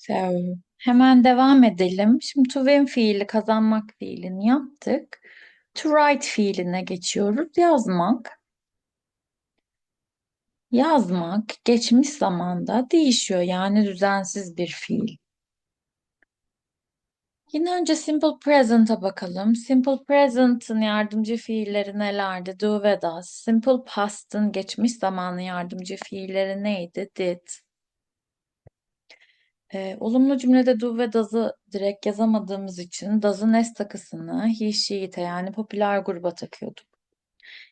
So, hemen devam edelim. Şimdi to win fiili kazanmak fiilini yaptık. To write fiiline geçiyoruz. Yazmak. Yazmak geçmiş zamanda değişiyor. Yani düzensiz bir fiil. Yine önce simple present'a bakalım. Simple present'ın yardımcı fiilleri nelerdi? Do ve does. Simple past'ın geçmiş zamanı yardımcı fiilleri neydi? Did. Ee, olumlu cümlede do ve does'ı direkt yazamadığımız için does'ın s takısını he, she, it'e yani popüler gruba takıyorduk.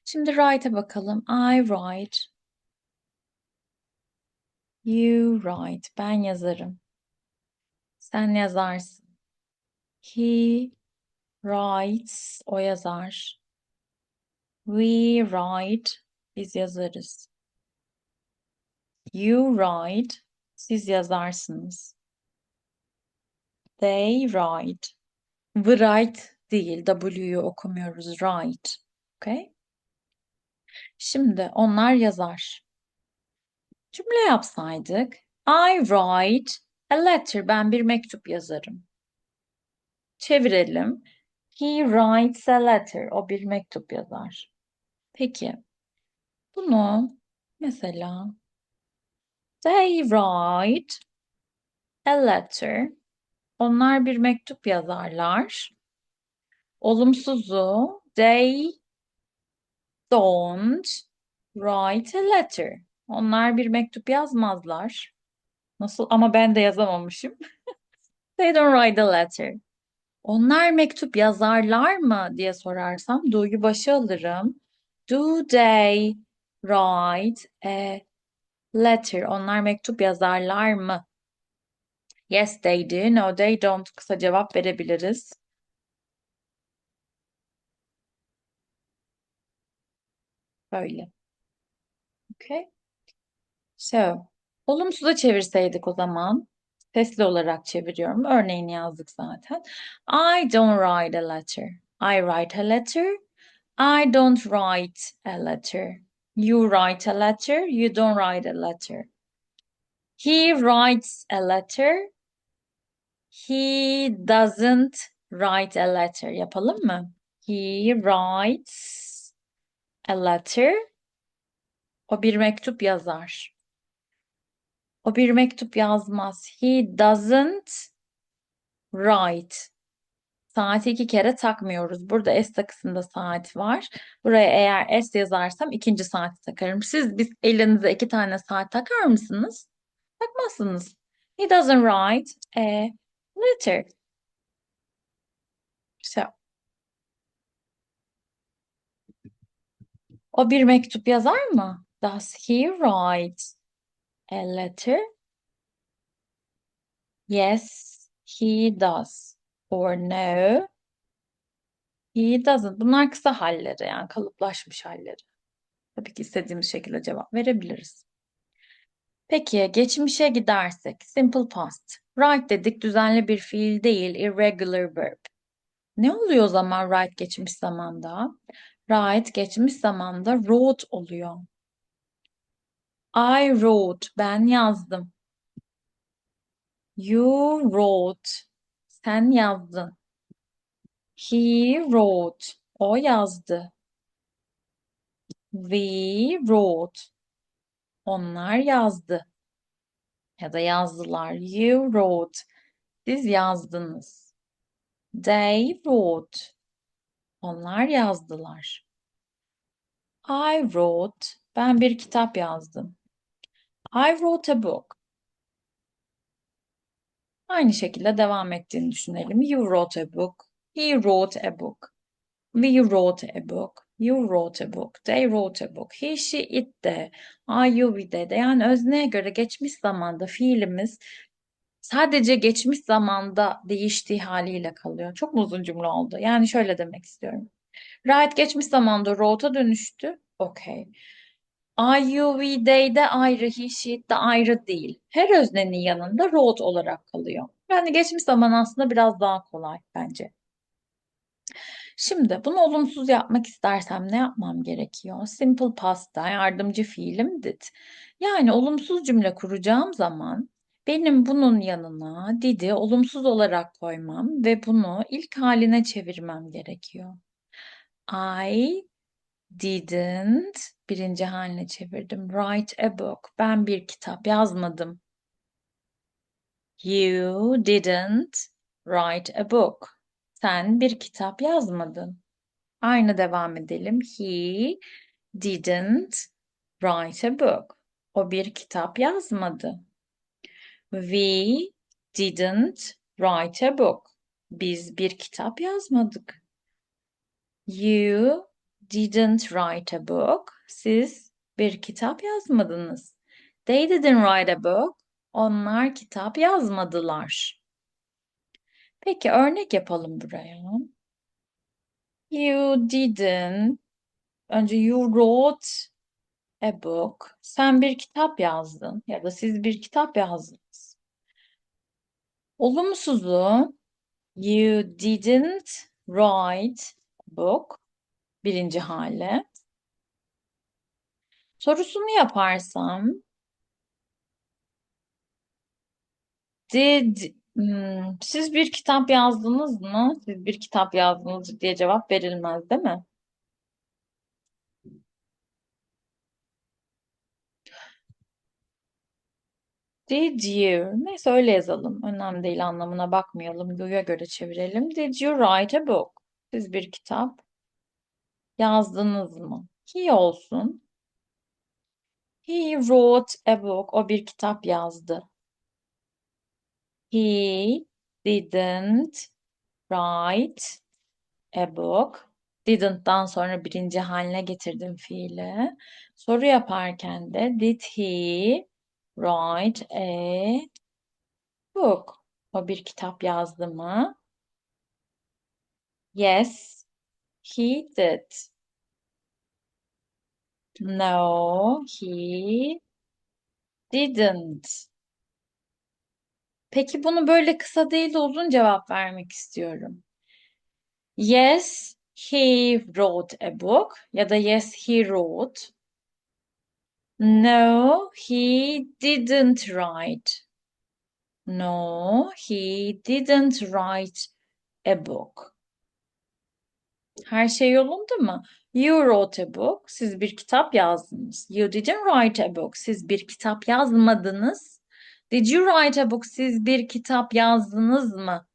Şimdi write'e bakalım. I write. You write. Ben yazarım. Sen yazarsın. He writes. O yazar. We write. Biz yazarız. You write. Siz yazarsınız. They write. Write değil. W'yu okumuyoruz. Write. Okay? Şimdi onlar yazar. Cümle yapsaydık. I write a letter. Ben bir mektup yazarım. Çevirelim. He writes a letter. O bir mektup yazar. Peki. Bunu mesela they write a letter. Onlar bir mektup yazarlar. Olumsuzu they don't write a letter. Onlar bir mektup yazmazlar. Nasıl? Ama ben de yazamamışım. They don't write a letter. Onlar mektup yazarlar mı diye sorarsam do'yu başa alırım. Do they write a letter? Onlar mektup yazarlar mı? Yes, they do. No, they don't. Kısa cevap verebiliriz. Böyle. Okay. So, olumsuza çevirseydik o zaman. Sesli olarak çeviriyorum. Örneğini yazdık zaten. I don't write a letter. I write a letter. I don't write a letter. You write a letter. You don't write a letter. He writes a letter. He doesn't write a letter. Yapalım mı? He writes a letter. O bir mektup yazar. O bir mektup yazmaz. He doesn't write. Saati iki kere takmıyoruz. Burada S takısında saat var. Buraya eğer S yazarsam ikinci saati takarım. Siz biz elinize iki tane saat takar mısınız? Takmazsınız. He doesn't write a letter. So. O bir mektup yazar mı? Does he write a letter? Yes, he does. Or no, he doesn't. Bunlar kısa halleri yani kalıplaşmış halleri. Tabii ki istediğimiz şekilde cevap verebiliriz. Peki geçmişe gidersek simple past. Write dedik düzenli bir fiil değil, irregular verb. Ne oluyor o zaman write geçmiş zamanda? Write geçmiş zamanda wrote oluyor. I wrote, ben yazdım. You wrote, sen yazdın. He wrote, o yazdı. We wrote, onlar yazdı. Ya da yazdılar. You wrote, siz yazdınız. They wrote, onlar yazdılar. I wrote, ben bir kitap yazdım. I wrote a book. Aynı şekilde devam ettiğini düşünelim. You wrote a book. He wrote a book. We wrote a book. You wrote a book. They wrote a book. He, she, it de. I, you, we de. Yani özneye göre geçmiş zamanda fiilimiz sadece geçmiş zamanda değiştiği haliyle kalıyor. Çok mu uzun cümle oldu? Yani şöyle demek istiyorum. Write geçmiş zamanda wrote'a dönüştü. Okay. I, you, we, they de ayrı, he, she de ayrı değil. Her öznenin yanında wrote olarak kalıyor. Yani geçmiş zaman aslında biraz daha kolay bence. Şimdi bunu olumsuz yapmak istersem ne yapmam gerekiyor? Simple past'ta yardımcı fiilim did. Yani olumsuz cümle kuracağım zaman Benim bunun yanına did'i olumsuz olarak koymam ve bunu ilk haline çevirmem gerekiyor. I didn't birinci haline çevirdim. Write a book. Ben bir kitap yazmadım. You didn't write a book. Sen bir kitap yazmadın. Aynı devam edelim. He didn't write a book. O bir kitap yazmadı. We didn't write a book. Biz bir kitap yazmadık. You didn't write a book. Siz bir kitap yazmadınız. They didn't write a book. Onlar kitap yazmadılar. Peki örnek yapalım buraya. You didn't. Önce you wrote a book. Sen bir kitap yazdın ya da siz bir kitap yazdınız. Olumsuzu you didn't write a book. Birinci hale. Sorusunu yaparsam did hmm, siz bir kitap yazdınız mı? Siz bir kitap yazdınız diye cevap verilmez değil mi? Did you? Neyse öyle yazalım. Önemli değil anlamına bakmayalım. You'ya göre çevirelim. Did you write a book? Siz bir kitap yazdınız mı? He olsun. He wrote a book. O bir kitap yazdı. He didn't write a book. Didn't'dan sonra birinci haline getirdim fiili. Soru yaparken de did he write a book? O bir kitap yazdı mı? Yes, he did. No, he didn't. Peki bunu böyle kısa değil de uzun cevap vermek istiyorum. Yes, he wrote a book ya da yes, he wrote. No, he didn't write. No, he didn't write a book. Her şey yolunda mı? You wrote a book. Siz bir kitap yazdınız. You didn't write a book. Siz bir kitap yazmadınız. Did you write a book? Siz bir kitap yazdınız mı?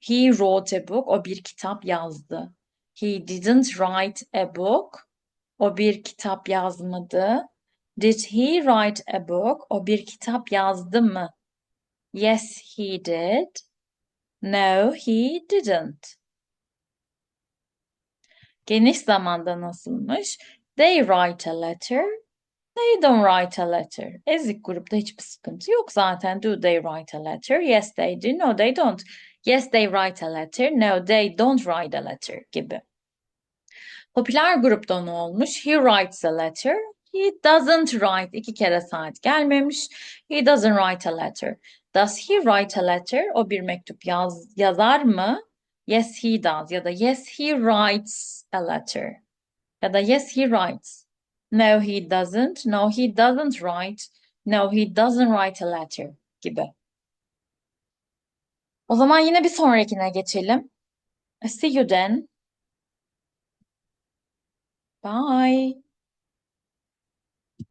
He wrote a book. O bir kitap yazdı. He didn't write a book. O bir kitap yazmadı. Did he write a book? O bir kitap yazdı mı? Yes, he did. No, he didn't. Geniş zamanda nasılmış? They write a letter. They don't write a letter. Ezik grupta hiçbir sıkıntı yok zaten. Do they write a letter? Yes, they do. No, they don't. Yes, they write a letter. No, they don't write a letter gibi. Popüler grupta ne olmuş? He writes a letter. He doesn't write. İki kere saat gelmemiş. He doesn't write a letter. Does he write a letter? O bir mektup yaz, yazar mı? Yes, he does. Ya da yes, he writes a letter. Ya da yes, he writes. No, he doesn't. No, he doesn't write. No, he doesn't write a letter gibi. O zaman yine bir sonrakine geçelim. See you then. Bye.